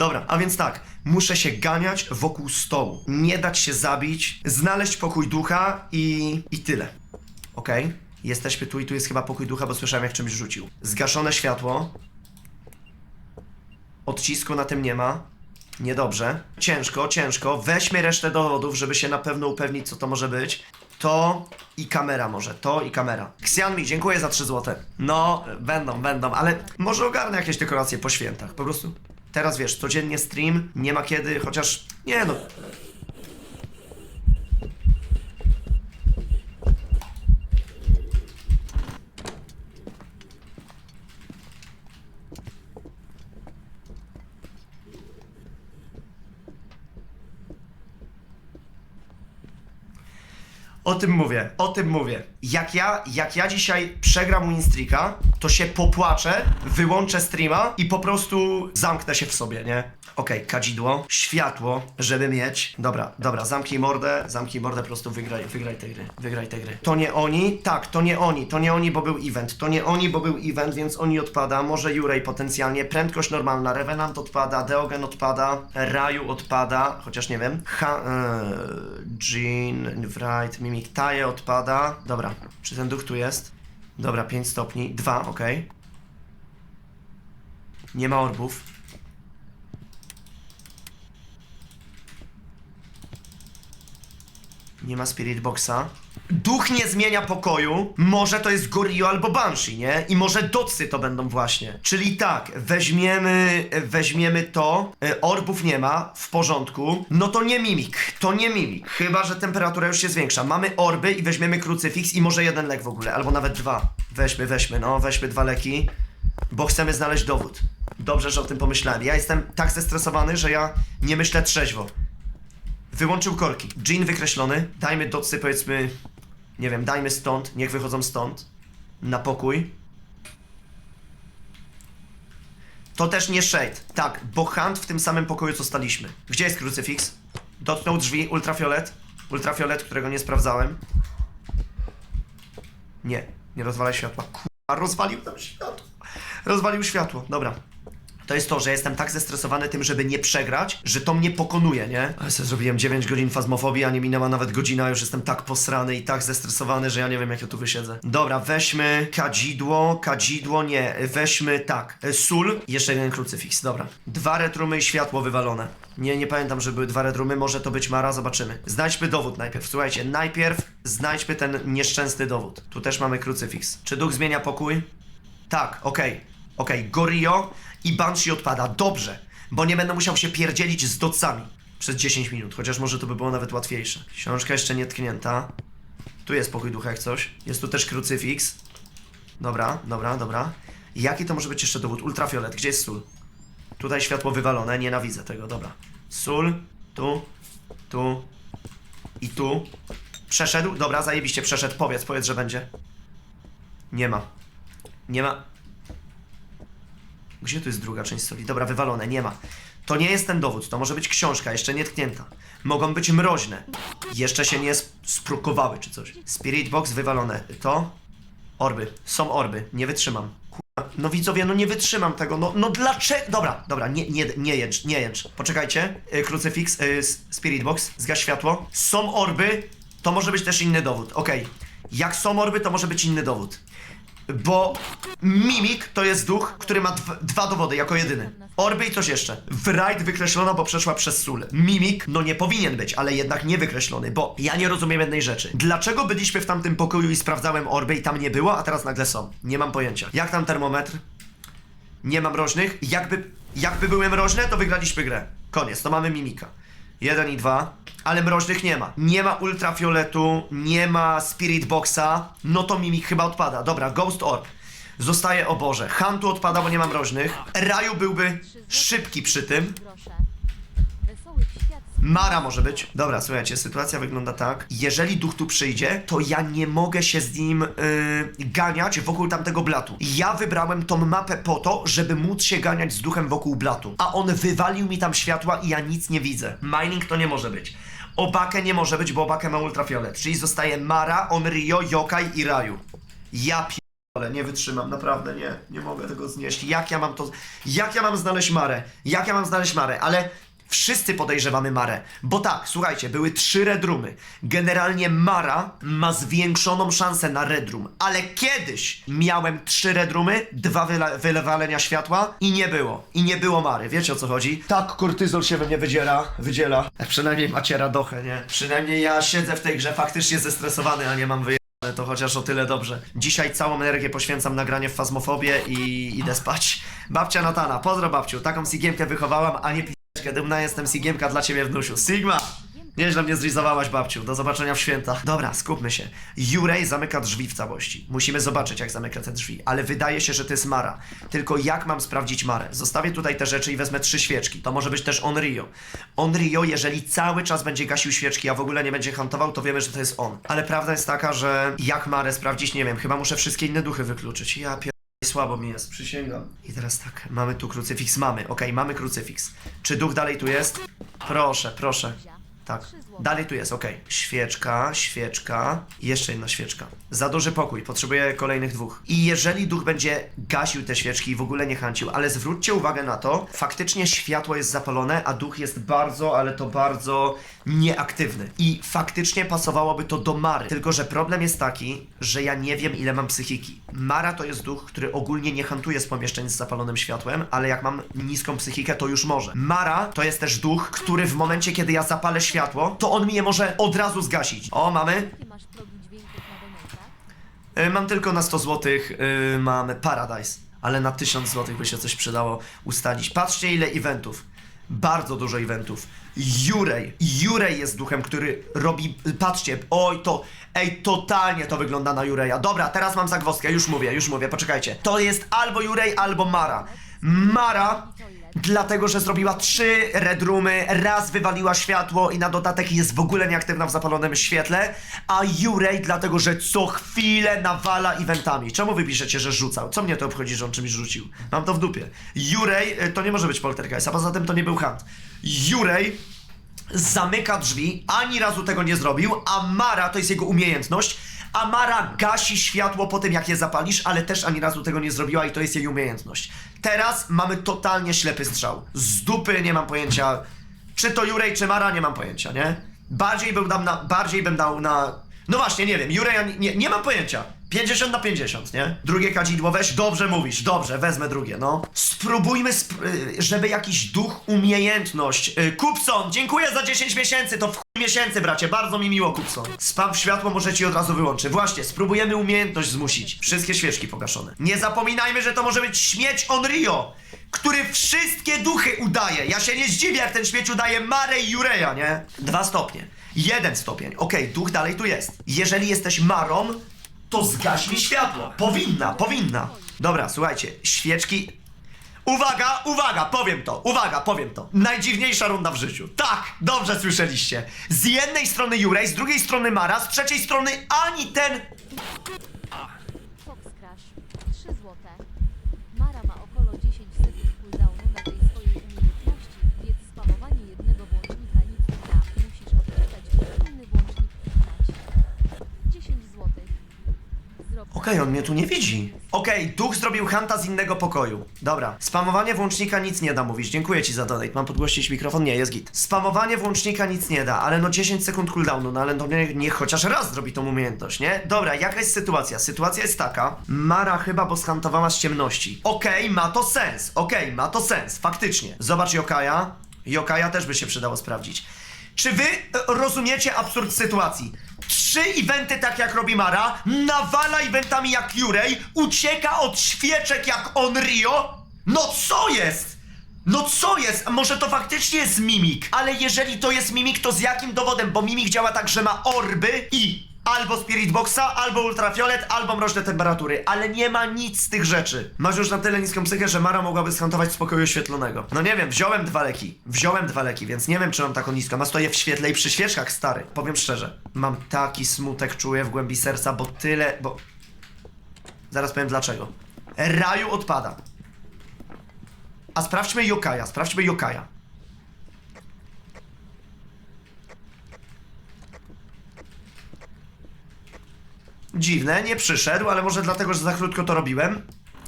Dobra, a więc tak, muszę się ganiać wokół stołu. Nie dać się zabić, znaleźć pokój ducha i... i tyle. Okej? Jesteśmy tu i tu jest chyba pokój ducha, bo słyszałem jak czymś rzucił. Zgaszone światło. Odcisku na tym nie ma. Niedobrze. Ciężko, ciężko. Weźmy resztę dowodów, żeby się na pewno upewnić, co to może być. To i kamera może, to i kamera. Xianmi, dziękuję za 3 złote. No, będą, będą, ale może ogarnę jakieś dekoracje po świętach. Po prostu teraz wiesz, codziennie stream, nie ma kiedy, chociaż nie no. O tym mówię, o tym mówię. Jak ja, jak ja dzisiaj przegram Winstreaka, to się popłaczę, wyłączę streama i po prostu zamknę się w sobie, nie? Okej, kadzidło, światło, żeby mieć. Dobra, dobra, zamknij mordę, zamknij mordę, po prostu wygraj, wygraj tej gry, wygraj tej gry. To nie oni? Tak, to nie oni, to nie oni, bo był event. To nie oni, bo był event, więc oni odpada. Może Jurej potencjalnie, prędkość normalna, Revenant odpada, Deogen odpada, Raju odpada, chociaż nie wiem. Ha, e, Jean, Wright, Mimik, Taje odpada. Dobra, czy ten duch tu jest? Dobra, 5 stopni, 2, ok. Nie ma orbów. Nie ma Spirit Boxa. Duch nie zmienia pokoju. Może to jest Gorio albo Banshee, nie? I może docy to będą właśnie. Czyli tak, weźmiemy, weźmiemy to. E, Orbów nie ma, w porządku. No to nie mimik, to nie mimik. Chyba, że temperatura już się zwiększa. Mamy orby i weźmiemy krucyfiks i może jeden lek w ogóle, albo nawet dwa. Weźmy, weźmy, no, weźmy dwa leki, bo chcemy znaleźć dowód. Dobrze, że o tym pomyślałem. Ja jestem tak zestresowany, że ja nie myślę trzeźwo. Wyłączył korki. Jean wykreślony. Dajmy docy, powiedzmy, nie wiem, dajmy stąd, niech wychodzą stąd. Na pokój. To też nie Shade. Tak, bo Hunt w tym samym pokoju, co staliśmy. Gdzie jest krucyfiks? Dotknął drzwi, ultrafiolet. Ultrafiolet, którego nie sprawdzałem. Nie, nie rozwalaj światła. Kurwa, rozwalił nam światło. Rozwalił światło, dobra. To jest to, że jestem tak zestresowany tym, żeby nie przegrać, że to mnie pokonuje, nie? Ale sobie zrobiłem 9 godzin fazmofobii, a nie minęła nawet godzina, już jestem tak posrany i tak zestresowany, że ja nie wiem jak ja tu wysiedzę. Dobra, weźmy kadzidło, kadzidło, nie, weźmy tak, e, sól, jeszcze jeden krucyfiks, dobra. Dwa retrumy i światło wywalone. Nie, nie pamiętam, że były dwa retrumy, może to być Mara, zobaczymy. Znajdźmy dowód najpierw, słuchajcie, najpierw znajdźmy ten nieszczęsny dowód. Tu też mamy krucyfiks. Czy duch zmienia pokój? Tak, okej. Okej, Gorio i Banshee odpada. Dobrze, bo nie będę musiał się pierdzielić z docami przez 10 minut, chociaż może to by było nawet łatwiejsze. Książka jeszcze nie tknięta. Tu jest pokój ducha jak coś. Jest tu też krucyfiks. Dobra, dobra, dobra. Jaki to może być jeszcze dowód? Ultrafiolet, gdzie jest sól? Tutaj światło wywalone, nienawidzę tego, dobra. Sól, tu, tu i tu. Przeszedł? Dobra, zajebiście przeszedł. Powiedz, powiedz, że będzie. Nie ma. Nie ma. Gdzie tu jest druga część soli? Dobra, wywalone, nie ma. To nie jest ten dowód, to może być książka, jeszcze nie tknięta. Mogą być mroźne. Jeszcze się nie sp- sprukowały czy coś. Spirit box wywalone. To? Orby. Są orby. Nie wytrzymam. Kurwa. No widzowie, no nie wytrzymam tego. No, no dlaczego? Dobra, dobra, nie, nie, nie jęcz, nie jęcz. Poczekajcie. Y, Krucyfiks, y, Spirit box, zgaś światło. Są orby, to może być też inny dowód. Okej. Jak są orby, to może być inny dowód. Bo Mimik to jest duch, który ma dw- dwa dowody jako jedyny. Orby i coś jeszcze. Wright wykreślono, bo przeszła przez sól. Mimik, no nie powinien być, ale jednak nie wykreślony, bo ja nie rozumiem jednej rzeczy. Dlaczego byliśmy w tamtym pokoju i sprawdzałem orby i tam nie było, a teraz nagle są? Nie mam pojęcia. Jak tam termometr? Nie mam mroźnych. Jakby, jakby były mroźne, to wygraliśmy grę. Koniec, to mamy mimika. Jeden i dwa, ale mroźnych nie ma. Nie ma ultrafioletu, nie ma spirit boxa, no to mimik chyba odpada. Dobra, ghost orb. Zostaje o Boże. Huntu odpada, bo nie ma mroźnych. Raju byłby szybki przy tym. Proszę. Mara może być. Dobra, słuchajcie, sytuacja wygląda tak. Jeżeli duch tu przyjdzie, to ja nie mogę się z nim yy, ganiać wokół tamtego blatu. Ja wybrałem tą mapę po to, żeby móc się ganiać z duchem wokół blatu. A on wywalił mi tam światła i ja nic nie widzę. Mining to nie może być. Obakę nie może być, bo Obakę ma ultrafiolet. Czyli zostaje Mara, Onryo, Yokai i Raju. Ja ale nie wytrzymam, naprawdę nie, nie mogę tego znieść. Jak ja mam to, jak ja mam znaleźć Marę? Jak ja mam znaleźć Marę? Ale wszyscy podejrzewamy Marę, bo tak, słuchajcie, były trzy redrumy. Generalnie Mara ma zwiększoną szansę na redrum, ale kiedyś miałem trzy redrumy, dwa wyla- wylewalenia światła i nie było. I nie było Mary, wiecie o co chodzi? Tak, kortyzol się we mnie wydziela, wydziela. Przynajmniej macie radochę, nie? Przynajmniej ja siedzę w tej grze faktycznie zestresowany, a nie mam wyje... Ale to chociaż o tyle dobrze. Dzisiaj całą energię poświęcam nagranie w fazmofobię i idę spać. Babcia Natana, pozdro babciu, taką sigiemkę wychowałam, a nie p***czkę, dumna jestem sigiemka dla ciebie wnusiu. Sigma! Nieźle mnie zrizowałaś babciu, do zobaczenia w święta. Dobra, skupmy się. Jurej zamyka drzwi w całości. Musimy zobaczyć jak zamyka te drzwi, ale wydaje się, że to jest Mara. Tylko jak mam sprawdzić Marę? Zostawię tutaj te rzeczy i wezmę trzy świeczki. To może być też Onryo. Onryo, jeżeli cały czas będzie gasił świeczki, a w ogóle nie będzie hantował, to wiemy, że to jest on. Ale prawda jest taka, że jak Marę sprawdzić, nie wiem, chyba muszę wszystkie inne duchy wykluczyć. Ja pier... Słabo mi jest, przysięgam. I teraz tak, mamy tu krucyfiks, mamy, okej, mamy krucyfiks. Czy duch dalej tu jest? Proszę, proszę. Tak, dalej tu jest, okej. Świeczka, świeczka, jeszcze jedna świeczka. Za duży pokój, potrzebuję kolejnych dwóch. I jeżeli duch będzie gasił te świeczki i w ogóle nie chęcił, ale zwróćcie uwagę na to, faktycznie światło jest zapalone, a duch jest bardzo, ale to bardzo nieaktywny. I faktycznie pasowałoby to do Mary. Tylko, że problem jest taki, że ja nie wiem, ile mam psychiki. Mara to jest duch, który ogólnie nie hantuje z pomieszczeń z zapalonym światłem, ale jak mam niską psychikę, to już może. Mara to jest też duch, który w momencie, kiedy ja zapalę światło, to on mi je może od razu zgasić. O, mamy? Jakie masz progi dźwięków na donatach? Y, mam tylko na 100 zł, y, mamy Paradise, ale na 1000 zł by się coś przydało ustalić. Patrzcie ile eventów. Bardzo dużo eventów. Jurej. Jurej jest duchem, który robi. Patrzcie, oj to. Ej, totalnie to wygląda na Jureja. Dobra, teraz mam zagwozdkę, już mówię, już mówię, poczekajcie. To jest albo Jurej, albo Mara. Mara, dlatego że zrobiła trzy redrumy, raz wywaliła światło i na dodatek jest w ogóle nieaktywna w zapalonym świetle, a Jurej dlatego, że co chwilę nawala eventami. Czemu wy piszecie, że rzucał? Co mnie to obchodzi, że on czymś rzucił? Mam to w dupie. Jurej y, to nie może być poltergeist, a poza tym to nie był hunt. Jurej zamyka drzwi, ani razu tego nie zrobił, a Mara to jest jego umiejętność. A Mara gasi światło po tym, jak je zapalisz, ale też ani razu tego nie zrobiła i to jest jej umiejętność. Teraz mamy totalnie ślepy strzał. Z dupy nie mam pojęcia, czy to Jurej, czy Mara, nie mam pojęcia, nie? Bardziej bym dał na, bardziej bym dał na... No właśnie, nie wiem, Jurej, nie, nie mam pojęcia. 50 na 50, nie? Drugie kadzidło weź, dobrze mówisz, dobrze, wezmę drugie, no. Spróbujmy, sp- y, żeby jakiś duch, umiejętność. Y, Kupson, dziękuję za 10 miesięcy, to w miesięcy, bracie, bardzo mi miło, Kupson. Spam w światło może ci od razu wyłączy. Właśnie, spróbujemy umiejętność zmusić. Wszystkie świeczki pogaszone. Nie zapominajmy, że to może być śmieć Onryo, który wszystkie duchy udaje. Ja się nie zdziwię, jak ten śmieć udaje Marę i Jureja, nie? Dwa stopnie. Jeden stopień. Okej, duch dalej tu jest. Jeżeli jesteś Marą, to zgaś mi światło. Powinna, powinna. Dobra, słuchajcie, świeczki. Uwaga, uwaga, powiem to, uwaga, powiem to. Najdziwniejsza runda w życiu. Tak, dobrze słyszeliście. Z jednej strony Jurej, z drugiej strony Mara, z trzeciej strony ani ten. On mnie tu nie widzi. Okej, duch zrobił hanta z innego pokoju. Dobra. Spamowanie włącznika nic nie da mówić. Dziękuję ci za donate. Mam podgłościć mikrofon? Nie, jest git. Spamowanie włącznika nic nie da, ale no 10 sekund cooldownu, no ale no niech, niech chociaż raz zrobi tą umiejętność, nie? Dobra, jaka jest sytuacja? Sytuacja jest taka. Mara chyba bo skantowała z ciemności. Okej, ma to sens. Okej, ma to sens. Faktycznie. Zobacz Jokaja. Jokaja też by się przydało sprawdzić. Czy wy e, rozumiecie absurd sytuacji? Trzy eventy tak jak robi Mara, nawala eventami jak Jurej, ucieka od świeczek jak Onryo? No co jest? No co jest? Może to faktycznie jest mimik, ale jeżeli to jest mimik, to z jakim dowodem? Bo mimik działa tak, że ma orby i albo Spirit Boxa, albo ultrafiolet, albo mroczne temperatury, ale nie ma nic z tych rzeczy. Masz już na tyle niską psychę, że Mara mogłaby skantować z pokoju oświetlonego. No nie wiem, wziąłem dwa leki. Wziąłem dwa leki, więc nie wiem, czy mam taką niską. A stoję w świetle i przy świeczkach, stary. Powiem szczerze, mam taki smutek, czuję w głębi serca, bo tyle, bo... Zaraz powiem dlaczego. Raju odpada. A sprawdźmy Yokaja, sprawdźmy Yokaja. Dziwne, nie przyszedł, ale może dlatego, że za krótko to robiłem.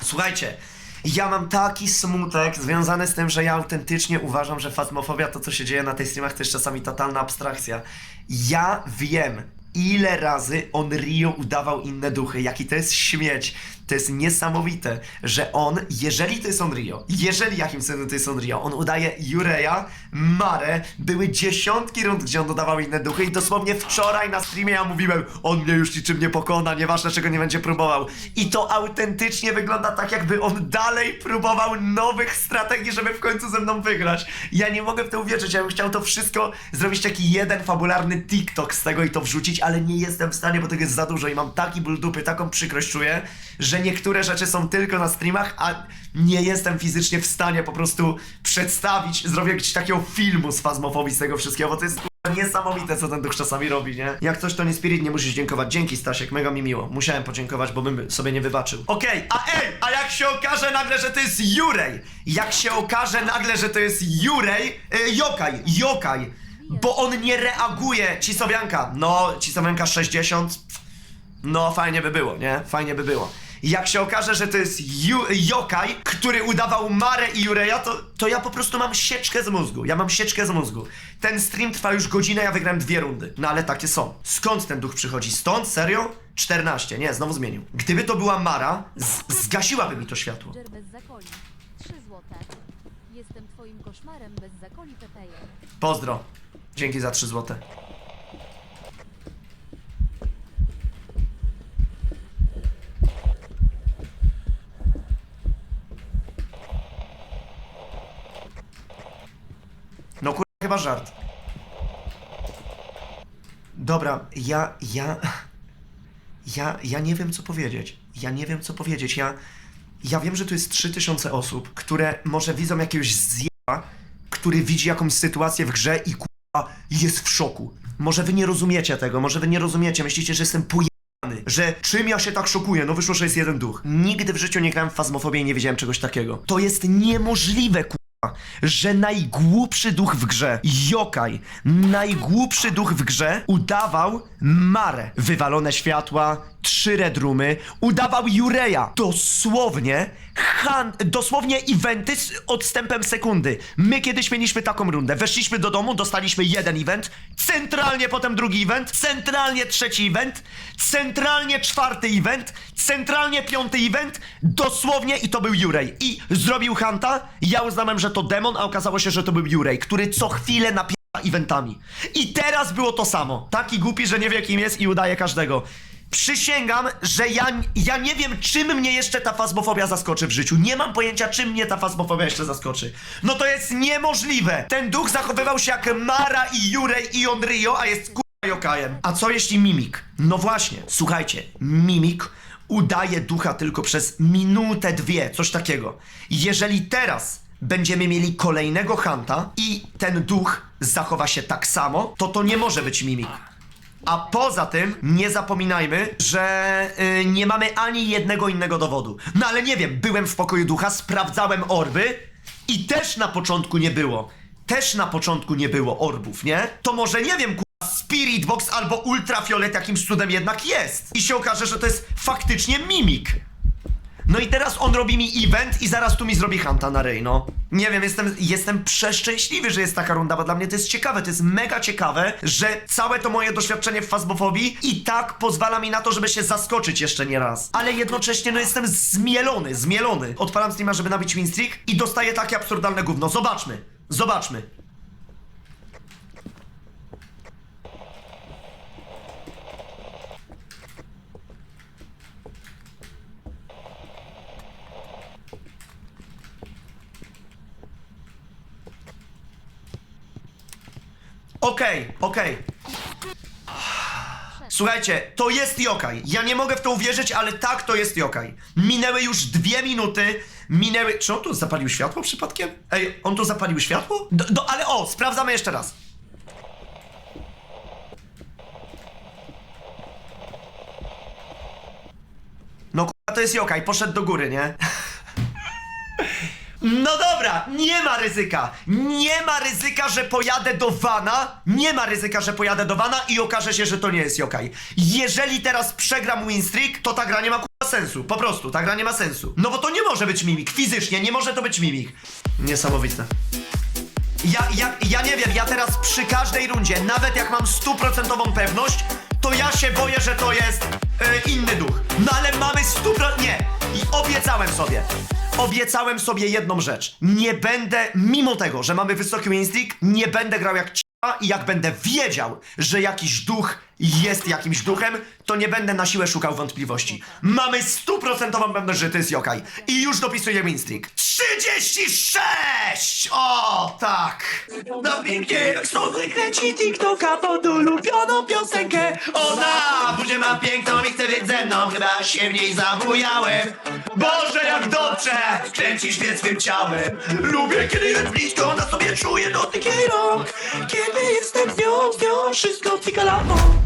Słuchajcie, ja mam taki smutek związany z tym, że ja autentycznie uważam, że fazmofobia, to co się dzieje na tej streamach, to jest czasami totalna abstrakcja. Ja wiem, ile razy on Rio udawał inne duchy, jaki to jest śmieć. To jest niesamowite, że on, jeżeli to jest on Rio, jeżeli jakim cudem to jest on Rio, on udaje Jureja, Marę, były dziesiątki rund, gdzie on dodawał inne duchy i dosłownie wczoraj na streamie ja mówiłem, on mnie już niczym nie pokona, nieważne czego nie będzie próbował. I to autentycznie wygląda tak, jakby on dalej próbował nowych strategii, żeby w końcu ze mną wygrać. Ja nie mogę w to uwierzyć, ja bym chciał to wszystko zrobić taki jeden fabularny TikTok z tego i to wrzucić, ale nie jestem w stanie, bo tego jest za dużo i mam taki ból dupy, taką przykrość czuję, że niektóre rzeczy są tylko na streamach, a nie jestem fizycznie w stanie po prostu przedstawić, zrobić takiego filmu z fazmofobii z tego wszystkiego, bo to jest niesamowite, co ten duch czasami robi, nie? Jak coś to nie Spirit, nie musisz dziękować. Dzięki Stasiek, mega mi miło. Musiałem podziękować, bo bym sobie nie wybaczył. Okej, a ej, a jak się okaże nagle, że to jest Jurej? Jak się okaże nagle, że to jest Jurej? E, Jokaj, Jokaj, bo on nie reaguje. Cisowianka, no, Cisowianka 60, no, fajnie by było, nie? Fajnie by było. Jak się okaże, że to jest Ju Jokaj, który udawał Marę i Jureja, to, to ja po prostu mam sieczkę z mózgu. Ja mam sieczkę z mózgu. Ten stream trwa już godzinę, ja wygrałem dwie rundy. No ale takie są. Skąd ten duch przychodzi? Stąd? Serio? 14. Nie, znowu zmienił. Gdyby to była Mara, z- zgasiłaby mi to światło. Dżer bez zakoli. 3 złote. Jestem twoim koszmarem bez zakoli Pepeje. Pozdro. Dzięki za 3 złote. No kur... chyba żart. Dobra, ja, ja... Ja, ja nie wiem co powiedzieć. Ja nie wiem co powiedzieć. Ja, ja wiem, że tu jest 3000 osób, które może widzą jakiegoś zjeba, który widzi jakąś sytuację w grze i kurwa jest w szoku. Może wy nie rozumiecie tego, może wy nie rozumiecie, myślicie, że jestem pojebany, że czym ja się tak szokuję, no wyszło, że jest jeden duch. Nigdy w życiu nie grałem w fazmofobię i nie wiedziałem czegoś takiego. To jest niemożliwe, kurwa że najgłupszy duch w grze, Jokaj, najgłupszy duch w grze, udawał Marę. Wywalone światła, trzy redrumy, udawał Jureja. Dosłownie, han, dosłownie eventy z odstępem sekundy. My kiedyś mieliśmy taką rundę. Weszliśmy do domu, dostaliśmy jeden event, centralnie potem drugi event, centralnie trzeci event, centralnie czwarty event, centralnie piąty event, dosłownie i to był Jurej. I zrobił Hanta, ja uznałem, że to demon, a okazało się, że to był Jurej, który co chwilę napiera eventami. I teraz było to samo. Taki głupi, że nie wie kim jest i udaje każdego. Przysięgam, że ja, ja nie wiem, czym mnie jeszcze ta fazmofobia zaskoczy w życiu. Nie mam pojęcia, czym mnie ta fazmofobia jeszcze zaskoczy. No to jest niemożliwe. Ten duch zachowywał się jak Mara i Jurej i Onryo, a jest kurwa Jokajem. A co jeśli Mimik? No właśnie, słuchajcie, Mimik udaje ducha tylko przez minutę, dwie, coś takiego. Jeżeli teraz będziemy mieli kolejnego Hanta i ten duch zachowa się tak samo, to to nie może być Mimik. A poza tym nie zapominajmy, że y, nie mamy ani jednego innego dowodu. No ale nie wiem, byłem w pokoju ducha, sprawdzałem orby i też na początku nie było. Też na początku nie było orbów, nie? To może nie wiem, ku... Spirit Box albo Ultrafiolet jakimś cudem jednak jest. I się okaże, że to jest faktycznie mimik. No i teraz on robi mi event i zaraz tu mi zrobi Hanta na Rej, no. Nie wiem, jestem, jestem przeszczęśliwy, że jest taka runda, bo dla mnie to jest ciekawe, to jest mega ciekawe, że całe to moje doświadczenie w fazmofobii i tak pozwala mi na to, żeby się zaskoczyć jeszcze nie raz. Ale jednocześnie, no jestem zmielony, zmielony. Odpalam streama, żeby nabić win streak i dostaję takie absurdalne gówno. Zobaczmy, zobaczmy. Okej, okej. Słuchajcie, to jest Jokaj. Ja nie mogę w to uwierzyć, ale tak, to jest Jokaj. Minęły już dwie minuty. Minęły. Czy on tu zapalił światło przypadkiem? Ej, on tu zapalił światło? Do, do, ale o, sprawdzamy jeszcze raz. No kurwa, to jest Jokaj, poszedł do góry, nie? No dobra, nie ma ryzyka. Nie ma ryzyka, że pojadę do Wana. Nie ma ryzyka, że pojadę do Wana i okaże się, że to nie jest Yokai. Jeżeli teraz przegram win streak, to ta gra nie ma k***a sensu. Po prostu, ta gra nie ma sensu. No bo to nie może być mimik. Fizycznie nie może to być mimik. Niesamowite. Ja, ja, ja nie wiem, ja teraz przy każdej rundzie, nawet jak mam stuprocentową pewność, to ja się boję, że to jest e, inny duch. No ale mamy stupro... Nie! I obiecałem sobie. Obiecałem sobie jedną rzecz. Nie będę, mimo tego, że mamy wysoki streak, nie będę grał jak c***a i jak będę wiedział, że jakiś duch jest jakimś duchem, to nie będę na siłę szukał wątpliwości. Mamy stuprocentową pewność, że to jest Yokai. I już dopisuję streak. 36! O, tak! No pięknie, jak sobie kręci TikToka pod ulubioną piosenkę. Ona budzie ma piękną i chce być ze mną, chyba się w niej zabujałem. Boże, jak dobrze kręcisz mnie swym ciałem. Lubię, kiedy jest blisko, na sobie czuję dotyk jej rąk. Kiedy jestem z nią, z nią wszystko lampą.